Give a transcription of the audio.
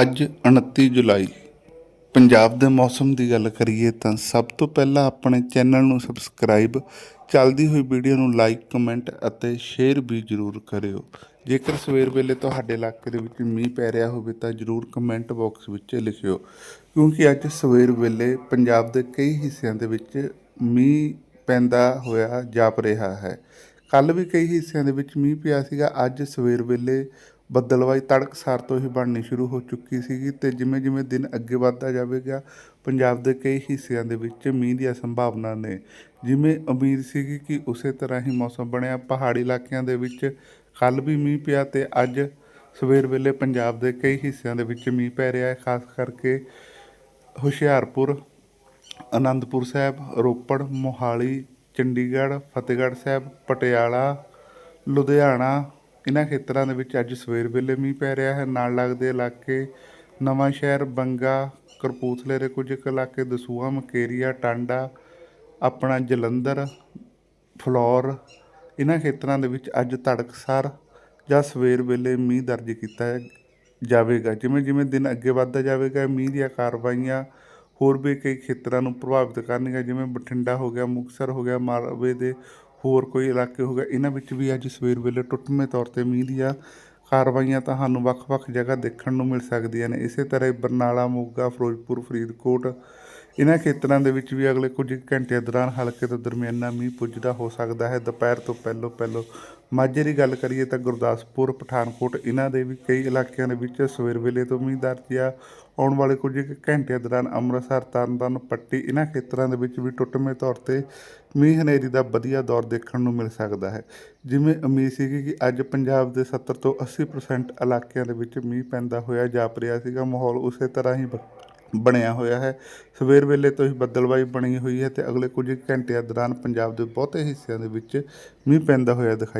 ਅੱਜ 29 ਜੁਲਾਈ। ਪੰਜਾਬ ਦੇ ਮੌਸਮ ਦੀ ਗੱਲ ਕਰੀਏ ਤਾਂ ਸਭ ਤੋਂ ਪਹਿਲਾਂ ਆਪਣੇ ਚੈਨਲ ਨੂੰ ਸਬਸਕ੍ਰਾਈਬ, ਚੱਲਦੀ ਹੋਈ ਵੀਡੀਓ ਨੂੰ ਲਾਈਕ, ਕਮੈਂਟ ਅਤੇ ਸ਼ੇਅਰ ਵੀ ਜ਼ਰੂਰ ਕਰਿਓ। ਜੇਕਰ ਸਵੇਰ ਵੇਲੇ ਤੁਹਾਡੇ ਇਲਾਕੇ ਦੇ ਵਿੱਚ ਮੀਂਹ ਪੈ ਰਿਹਾ ਹੋਵੇ ਤਾਂ ਜ਼ਰੂਰ ਕਮੈਂਟ ਬਾਕਸ ਵਿੱਚ ਲਿਖਿਓ, ਕਿਉਂਕਿ ਅੱਜ ਸਵੇਰ ਵੇਲੇ ਪੰਜਾਬ ਦੇ ਕਈ ਹਿੱਸਿਆਂ ਦੇ ਵਿੱਚ ਮੀਂਹ ਪੈਂਦਾ ਹੋਇਆ ਜਾਪ ਰਿਹਾ ਹੈ। ਕੱਲ ਵੀ ਕਈ ਹਿੱਸਿਆਂ ਦੇ ਵਿੱਚ ਮੀਂਹ ਪਿਆ ਸੀਗਾ, ਅੱਜ ਸਵੇਰ ਵੇਲੇ ਬੱਦਲਵਾਈ ਤੜਕਸਾਰ ਤੋਂ ਹੀ ਬਣਨੀ ਸ਼ੁਰੂ ਹੋ ਚੁੱਕੀ ਸੀਗੀ ਤੇ ਜਿਵੇਂ ਜਿਵੇਂ ਦਿਨ ਅੱਗੇ ਵੱਧਦਾ ਜਾਵੇਗਾ, ਪੰਜਾਬ ਦੇ ਕਈ ਹਿੱਸਿਆਂ ਦੇ ਵਿੱਚ ਮੀਂਹ ਦੀਆਂ ਸੰਭਾਵਨਾ ਨੇ। ਜਿਵੇਂ ਉਮੀਦ ਸੀਗੀ ਕਿ ਉਸੇ ਤਰ੍ਹਾਂ ਹੀ ਮੌਸਮ ਬਣਿਆ, ਪਹਾੜੀ ਇਲਾਕਿਆਂ ਦੇ ਵਿੱਚ ਕੱਲ ਵੀ ਮੀਂਹ ਪਿਆ ਤੇ ਅੱਜ ਸਵੇਰ ਵੇਲੇ ਪੰਜਾਬ ਦੇ ਕਈ ਹਿੱਸਿਆਂ ਦੇ ਵਿੱਚ ਮੀਂਹ ਪੈ ਰਿਹਾ ਹੈ, ਖਾਸ ਕਰਕੇ ਹੁਸ਼ਿਆਰਪੁਰ, ਅਨੰਦਪੁਰ ਸਾਹਿਬ, ਰੋਪੜ, ਮੋਹਾਲੀ, ਚੰਡੀਗੜ੍ਹ, ਫਤਿਹਗੜ੍ਹ ਸਾਹਿਬ, ਪਟਿਆਲਾ, ਲੁਧਿਆਣਾ ਇਹਨਾਂ ਖੇਤਰਾਂ ਦੇ ਵਿੱਚ ਅੱਜ ਸਵੇਰ ਵੇਲੇ ਮੀਂਹ ਪੈ ਰਿਹਾ ਹੈ। ਨਾਲ ਲੱਗਦੇ ਇਲਾਕੇ ਨਵਾਂ ਸ਼ਹਿਰ ਬੰਗਾ ਕਰਪੂਥਲੇ ਦੇ ਕੁਝ ਕੁ ਇਲਾਕੇ, ਦਸੂਹਾ, ਮਕੇਰੀਆ, ਟਾਂਡਾ, ਆਪਣਾ ਜਲੰਧਰ, ਫਲੌਰ ਇਹਨਾਂ ਖੇਤਰਾਂ ਦੇ ਵਿੱਚ ਅੱਜ ਤੜਕਸਾਰ ਜਾਂ ਸਵੇਰ ਵੇਲੇ ਮੀਂਹ ਦਰਜ ਕੀਤਾ ਜਾਵੇਗਾ। ਜਿਵੇਂ ਜਿਵੇਂ ਦਿਨ ਅੱਗੇ ਵੱਧਦਾ ਜਾਵੇਗਾ, ਮੀਂਹ ਦੀਆਂ ਕਾਰਵਾਈਆਂ ਹੋਰ ਵੀ ਕਈ ਖੇਤਰਾਂ ਨੂੰ ਪ੍ਰਭਾਵਿਤ ਕਰਨਗੀਆਂ, ਜਿਵੇਂ ਬਠਿੰਡਾ ਹੋ ਗਿਆ, ਮੁਕਤਸਰ ਹੋ ਗਿਆ, ਮਾਲਵੇ ਦੇ ਹੋਰ ਕੋਈ ਇਲਾਕੇ ਹੋ ਗਏ ਇਹਨਾਂ ਵਿੱਚ ਵੀ ਅੱਜ ਸਵੇਰ ਵੇਲੇ ਟੁੱਟਵੇਂ ਤੌਰ ਤੇ ਮੀਂਹ ਦੀਆਂ ਕਾਰਵਾਈਆਂ ਤੁਹਾਨੂੰ ਵੱਖ-ਵੱਖ ਜਗ੍ਹਾ ਦੇਖਣ ਨੂੰ ਮਿਲ ਸਕਦੀਆਂ ਨੇ। ਇਸੇ ਤਰ੍ਹਾਂ ਹੀ ਬਰਨਾਲਾ, ਮੋਗਾ, ਫਿਰੋਜ਼ਪੁਰ, ਫਰੀਦਕੋਟ, ਇਹਨਾਂ ਖੇਤਰਾਂ ਦੇ ਵਿੱਚ ਵੀ ਅਗਲੇ ਕੁਝ ਘੰਟਿਆਂ ਦੌਰਾਨ ਹਲਕੇ ਤੋਂ ਦਰਮਿਆਨਾ ਮੀਂਹ ਪੁੱਜਦਾ ਹੋ ਸਕਦਾ ਹੈ। ਦੁਪਹਿਰ ਤੋਂ ਪਹਿਲਾਂ ਪਹਿਲਾਂ ਮਾਝੇ ਦੀ ਗੱਲ ਕਰੀਏ ਤਾਂ ਗੁਰਦਾਸਪੁਰ, ਪਠਾਨਕੋਟ, ਇਹਨਾਂ ਦੇ ਵੀ ਕਈ ਇਲਾਕਿਆਂ ਦੇ ਵਿੱਚ ਸਵੇਰ ਵੇਲੇ ਤੋਂ ਮੀਂਹ ਦਰਜ ਆ। ਆਉਣ ਵਾਲੇ ਕੁਝ ਕੁ ਘੰਟਿਆਂ ਦੌਰਾਨ ਅੰਮ੍ਰਿਤਸਰ, ਤਰਨਤਾਰਨ, ਪੱਟੀ ਇਹਨਾਂ ਖੇਤਰਾਂ ਦੇ ਵਿੱਚ ਵੀ ਟੁੱਟਵੇਂ ਤੌਰ ਤੇ ਮੀਂਹ ਹਨੇਰੀ ਦਾ ਵਧੀਆ ਦੌਰ ਦੇਖਣ ਨੂੰ ਮਿਲ ਸਕਦਾ ਹੈ। ਜਿਵੇਂ ਉਮੀਦ ਸੀਗੀ ਕਿ ਅੱਜ ਪੰਜਾਬ ਦੇ 70 ਤੋਂ 80% ਇਲਾਕਿਆਂ ਦੇ ਵਿੱਚ ਮੀਂਹ ਪੈਂਦਾ ਹੋਇਆ ਜਾਪ ਰਿਹਾ ਸੀਗਾ, ਮਾਹੌਲ ਉਸੇ ਤਰ੍ਹਾਂ ਹੀ ਬ- ਬਣਿਆ ਹੋਇਆ ਹੈ। ਸਵੇਰ ਵੇਲੇ ਤੋਂ ਹੀ ਬੱਦਲਵਾਈ ਬਣੀ ਹੋਈ ਹੈ ਤੇ ਅਗਲੇ ਕੁਝ ਘੰਟਿਆਂ ਦੌਰਾਨ ਪੰਜਾਬ ਦੇ ਬਹੁਤੇ ਹਿੱਸਿਆਂ ਦੇ ਵਿੱਚ ਮੀਂਹ ਪੈਂਦਾ ਹੋਇਆ ਦਿਖਾਈ